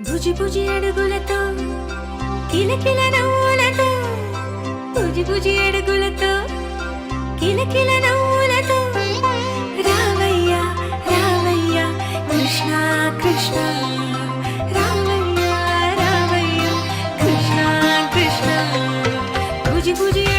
భుజి భుజి అడుగులతో కిలకిల నవ్వులతో. భుజి భుజి అడుగులతో కిలకిల నవ్వులతో. రావయ్య రావయ్య కృష్ణ కృష్ణ. రావయ్య రావయ్య కృష్ణ కృష్ణ. భుజి భుజి